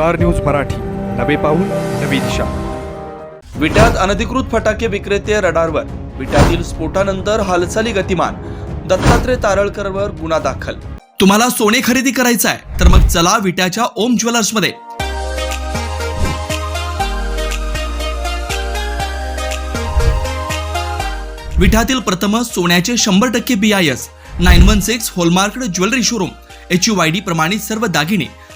Star news Marathi. नवे पाऊल नवी दिशा. विट्यात अनधिकृत फटाके विक्रेते रडारवर. विट्यातील स्फोटानंतर हालचाली गतिमान. दत्तात्रय तारळकरवर गुन्हा दाखल. तुम्हाला सोने खरेदी करायचं आहे तर मग चला विट्याच्या ओम ज्वेलर्समध्ये विट्यातील प्रथम सोन्याचे शंभर टक्के B I S nine one six hallmark jewellery showroom. H U I D प्रमाणित सर्व दागिने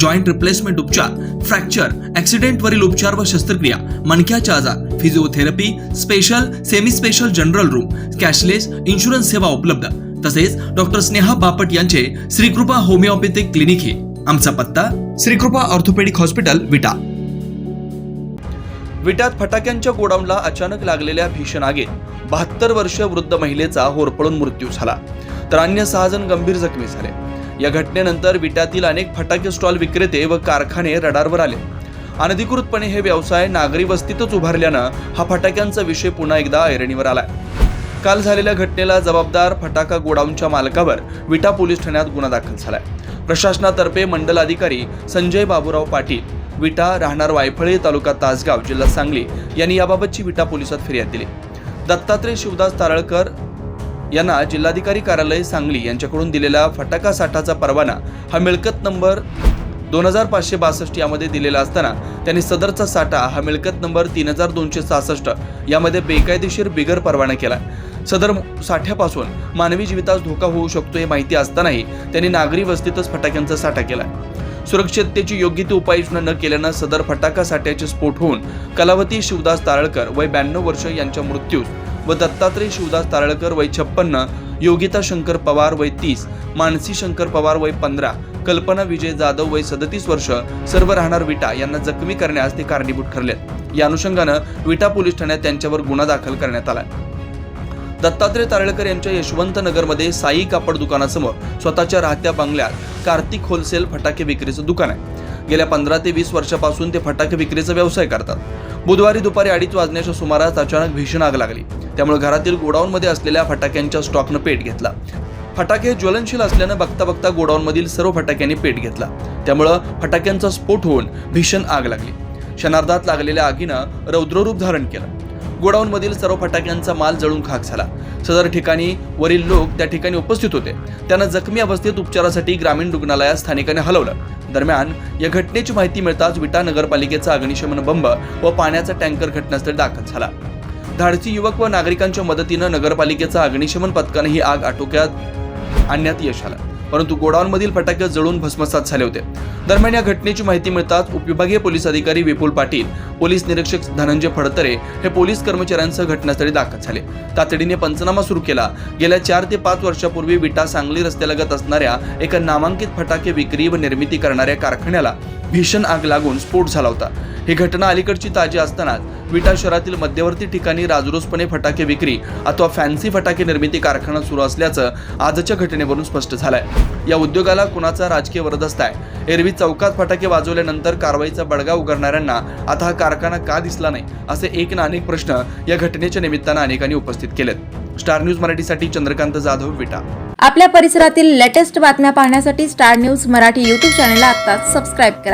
जॉईंट रिप्लेसमेंट उपचार फ्रॅक्चर ऍक्सिडेंट वरील उपचार व शस्त्रक्रिया मणक्याचे आजार physiotherapy special semi special general room cashless insurance सेवा उपलब्ध. तसेच डॉक्टर स्नेहा बापट यांचे श्रीकृपा होमिओपॅथिक क्लिनिक हे. आमचा पत्ता श्रीकृपा ऑर्थोपेडिक हॉस्पिटल विटा. विटात फटाक्यांच्या गोडाऊनला अचानक लागलेल्या भीषण आगीत बहात्तर वर्ष वृद्ध महिलेचा होरपळून मृत्यू झाला. तर अन्य सहा जण गंभीर जखमी झाले. या घटनेनंतर विट्यातील अनेक फटाके स्टॉल विक्रेते व कारखाने रडारवर आले. अनधिकृतपणे हे व्यवसाय नागरी वस्तीतच उभारल्यानं हा फटाक्यांचा विषय पुन्हा एकदा ऐरणीवर आलाय. काल झालेल्या घटनेला जबाबदार फटाका गोडाऊनच्या मालकावर विटा पोलीस ठाण्यात गुन्हा दाखल झालाय. प्रशासनातर्फे मंडल अधिकारी संजय बाबूराव पाटील विटा राहणार वायफळे तालुका तासगाव जिल्हा सांगली यांनी याबाबतची विटा पोलिसात फिर्याद दिली. दत्तात्रय शिवदास तारळकर यांना जिल्हाधिकारी कार्यालय सांगली यांच्याकडून दिलेला फटाका साठाचा परवाना हा मिळकत नंबर दोन हजार पाचशे बासष्ट यामध्ये दिलेला असताना त्यांनी सदरचा साठा हा मिळकत नंबर तीन हजार दोनशे सहासष्ट यामध्ये बेकायदेशीर बिगर परवाना केला. सदर साठ्यापासून मानवी जीवितास धोका होऊ शकतो हे माहिती असतानाही त्यांनी नागरी वस्तीतच फटाक्यांचा साठा केला. सुरक्षिततेची योग्य ती उपाययोजना न केल्यानं सदर फटाका साठ्याचे स्फोट होऊन कलावती शिवदास तारळकर वय ब्याण्णव वर्ष यांच्या मृत्यूस व दत्तात्रय शिवदास तारळकर वय छप्पन्न योगिता शंकर पवार वय तीस मानसी शंकर पवार वय पंधरा कल्पना विजय जाधव वय सदतीस वर्ष सर्व राहणार विटा यांना जखमी करण्यास ते कारणीभूत ठरले या अनुषंगानं विटा पोलीस ठाण्यात त्यांच्यावर गुन्हा दाखल करण्यात आला दत्तात्रय तारळकर यांच्या यशवंत नगरमध्ये साई कापड दुकानासमोर स्वतःच्या राहत्या बंगल्यात कार्तिक होलसेल फटाके विक्रीचं दुकान आहे. गेल्या पंधरा ते वीस वर्षापासून ते फटाके विक्रीचा व्यवसाय करतात. बुधवारी दुपारी अडीच वाजण्याच्या सुमारास अचानक भीषण आग लागली. त्यामुळे घरातील गोडाऊनमध्ये असलेल्या फटाक्यांच्या स्टॉकनं पेट घेतला. फटाके ज्वलनशील असल्यानं बघता बघता गोडाऊनमधील सर्व फटाक्यांनी पेट घेतला. त्यामुळं फटाक्यांचा स्फोट होऊन भीषण आग लागली. क्षणार्धात लागलेल्या आगीनं रौद्ररूप धारण केलं. गोडाऊनमधील सर्व फटाक्यांचा माल जळून खाक झाला. सदर ठिकाणी वरील लोक त्या ठिकाणी उपस्थित होते. त्यांना जखमी अवस्थेत उपचारासाठी ग्रामीण रुग्णालयात स्थानिकांनी हलवलं. दरम्यान या घटनेची माहिती मिळताच विटा नगरपालिकेचा अग्निशमन बंब व पाण्याचा टँकर घटनास्थळी दाखल झाला. धाडसी युवक व नागरिकांच्या मदतीनं नगरपालिकेचा अग्निशमन पथकानं ही आग आटोक्यात आणण्यात यश आलं. परंतु गोडाऊनमधील फटाके जळून भस्मसात झाले होते. दरम्यान या घटनेची माहिती मिळताच उपविभागीय पोलीस अधिकारी विपुल पाटील पोलीस निरीक्षक धनंजय फडतरे हे पोलीस कर्मचाऱ्यांसह घटनास्थळी दाखल झाले. तातडीने पंचनामा सुरू केला. गेल्या चार ते पाच वर्षापूर्वी विटा सांगली रस्त्यालगत असणाऱ्या एका नामांकित फटाके विक्री व निर्मिती करणाऱ्या कारखान्याला भीषण आग लागून स्फोट झाला होता. ही घटना अलीकडची ताजी असतानाच विटा शहरातील मध्यवर्ती ठिकाणी राजरोसपणे फटाके विक्री अथवा फॅन्सी फटाके निर्मिती कारखाना सुरू असल्याचं आजच्या घटनेवरून स्पष्ट झालंय. या उद्योगाला कुणाचा राजकीय वरदस्त आहे? एरवी चौकात फटाके वाजवल्यानंतर कारवाईचा बडगा उघडणाऱ्यांना आता हा कारखाना का दिसला नाही असे एक ना अनेक प्रश्न या घटनेच्या निमित्तानं अनेकांनी उपस्थित केलेत. स्टार न्यूज मराठीसाठी चंद्रकांत जाधव विटा. आपल्या परिसरातील लेटेस्ट बातम्या पाहण्यासाठी स्टार न्यूज मराठी यूट्यूब चॅनलला आत्ताच सबस्क्राईब करा.